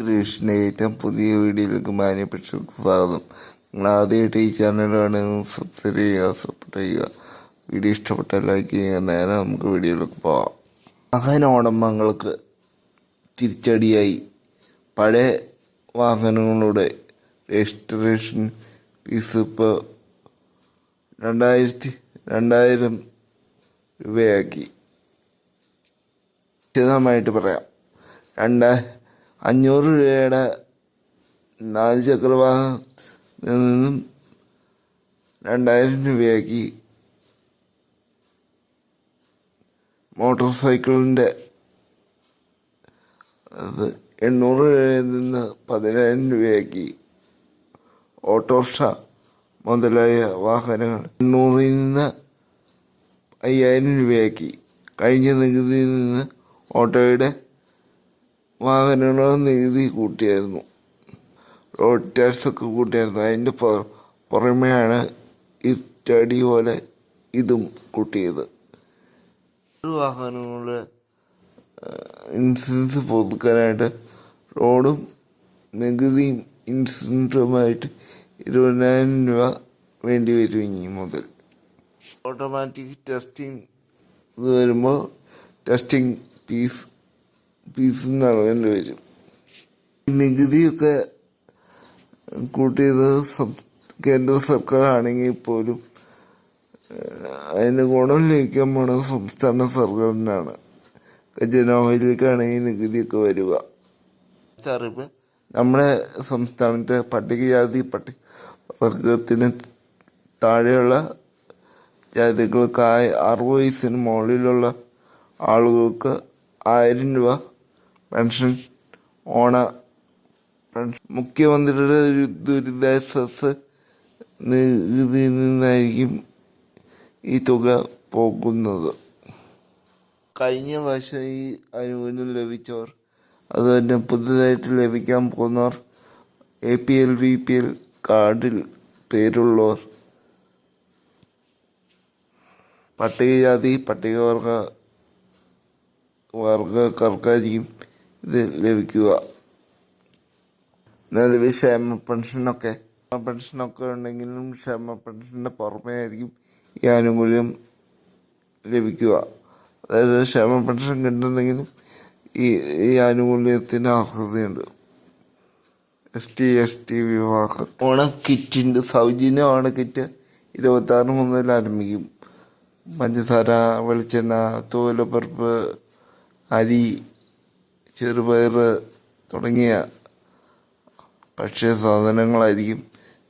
ഏറ്റവും പുതിയ വീഡിയോയിലേക്ക് മാന്യപ്പെട്ട സ്വാഗതം. നിങ്ങൾ ആദ്യമായിട്ട് ഈ ചാനലാണ് സബ്സ്ക്രൈബ് ചെയ്യുക സപ്പോർട്ട് ചെയ്യുക. വീഡിയോ ഇഷ്ടപ്പെട്ട ലൈക്ക് ചെയ്യുക. നേരെ നമുക്ക് വീഡിയോയിലേക്ക് പോവാം. വാഹന ഉടമകൾക്ക് തിരിച്ചടിയായി. പഴയ വാഹനങ്ങളുടെ രജിസ്ട്രേഷൻ ഫീസ് ഇപ്പോൾ രണ്ടായിരത്തി രണ്ടായിരം രൂപയാക്കി. വിശദമായിട്ട് പറയാം. രണ്ട അഞ്ഞൂറ് രൂപയുടെ നാല് ചക്രവാഹത്തിൽ നിന്നും രണ്ടായിരം രൂപയാക്കി മോട്ടോർ സൈക്കിളിന്റെ അത് എണ്ണൂറ് രൂപയിൽ നിന്ന് പതിനായിരം രൂപയാക്കി ഓട്ടോറിക്ഷ മുതലായ വാഹനങ്ങൾ എണ്ണൂറിൽ നിന്ന് അയ്യായിരം രൂപയാക്കി. കഴിഞ്ഞ നികുതിയിൽ നിന്ന് ഓട്ടോയുടെ വാഹനങ്ങളുടെ നികുതി കൂട്ടിയായിരുന്നു. റോഡ് ടാക്സ് ഒക്കെ കൂട്ടിയായിരുന്നു. അതിന്റെ പുറ- പുറമെയാണ് ഇറ്റടി പോലെ ഇതും കൂട്ടിയത്. വാഹനങ്ങളുടെ ഇൻഷുറൻസ് പുതുക്കാനായിട്ട് റോഡും നികുതിയും ഇൻഷുറൻസുമായിട്ട് ഇരുപതിനായിരം രൂപ വേണ്ടി വരും ഇനി മുതൽ. ഓട്ടോമാറ്റിക് ടെസ്റ്റിംഗ് ഇത് വരുമ്പോൾ ടെസ്റ്റിംഗ് ഫീസ് ഫീസ് നൽകേണ്ടി വരും ഈ നികുതിയൊക്കെ കൂട്ടിയത് സബ് കേന്ദ്ര സർക്കാർ ആണെങ്കിൽ പോലും അതിന് ഗുണം ലഭിക്കാൻ പോണ സംസ്ഥാന സർക്കാരിനാണ്. ഖജനാവിലേക്കാണ് ഈ നികുതിയൊക്കെ വരിക. അറിവ് നമ്മുടെ സംസ്ഥാനത്തെ പട്ടികജാതി പട്ടി വർഗത്തിന് താഴെയുള്ള ജാതികൾക്കായി അറുപത് വയസ്സിന് മുകളിലുള്ള ആളുകൾക്ക് ആയിരം രൂപ പെൻഷൻ ഓണ പെൻഷൻ. മുഖ്യമന്ത്രിയുടെ ഒരു ദുരിതാശ്വാസ നികുതിയിൽ നിന്നായിരിക്കും ഈ തുക പോകുന്നത്. കഴിഞ്ഞ വർഷം ഈ അനുകൂല്യം ലഭിച്ചവർ അത് തന്നെ പുതുതായിട്ട് ലഭിക്കാൻ പോകുന്നവർ A P L V P L കാർഡിൽ പേരുള്ളവർ. പട്ടികജാതി പട്ടികവർഗ വർഗക്കാർക്കായിരിക്കും ഇത് ലഭിക്കുക. നിലവിൽ ക്ഷേമ പെൻഷനൊക്കെ പെൻഷനൊക്കെ ഉണ്ടെങ്കിലും ക്ഷേമ പെൻഷന്റെ പുറമേ ആയിരിക്കും ഈ ആനുകൂല്യം ലഭിക്കുക. അതായത് ക്ഷേമ പെൻഷൻ കിട്ടുന്നെങ്കിലും ഈ ഈ ആനുകൂല്യത്തിന് അർഹതയുണ്ട്. എസ് ടി എസ് ടി വിവാഹ. ഓണ കിറ്റിന്റെ സൗജന്യ ഓണ കിറ്റ്. ഇരുപത്തി ആറ് മുതൽ ആരംഭിക്കും. പഞ്ചസാര വെളിച്ചെണ്ണ തൂവലപ്പരുപ്പ് അരി ചെറുപയർ തുടങ്ങിയ ഭക്ഷ്യ സാധനങ്ങളായിരിക്കും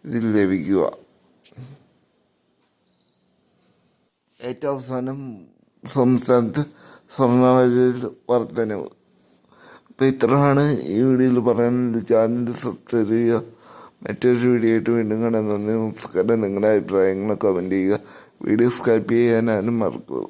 ഇതിൽ ലഭിക്കുക. ഏറ്റവും അവസാനം സംസ്ഥാനത്ത് സ്വർണവിലയിൽ വർധനവ്. അപ്പോൾ ഇത്രയാണ് ഈ വീഡിയോയിൽ പറയാനുള്ളത്. ചാനൽ സബ്സ്ക്രൈബ് ചെയ്യുക മറ്റൊരു വീഡിയോ ആയിട്ട് വീണ്ടും കാണാൻ നന്ദി നമസ്കാരം. നിങ്ങളുടെ അഭിപ്രായങ്ങൾ കമന്റ് ചെയ്യുക. വീഡിയോ സ്കൈപ്പ് ചെയ്യാനും മറക്കുക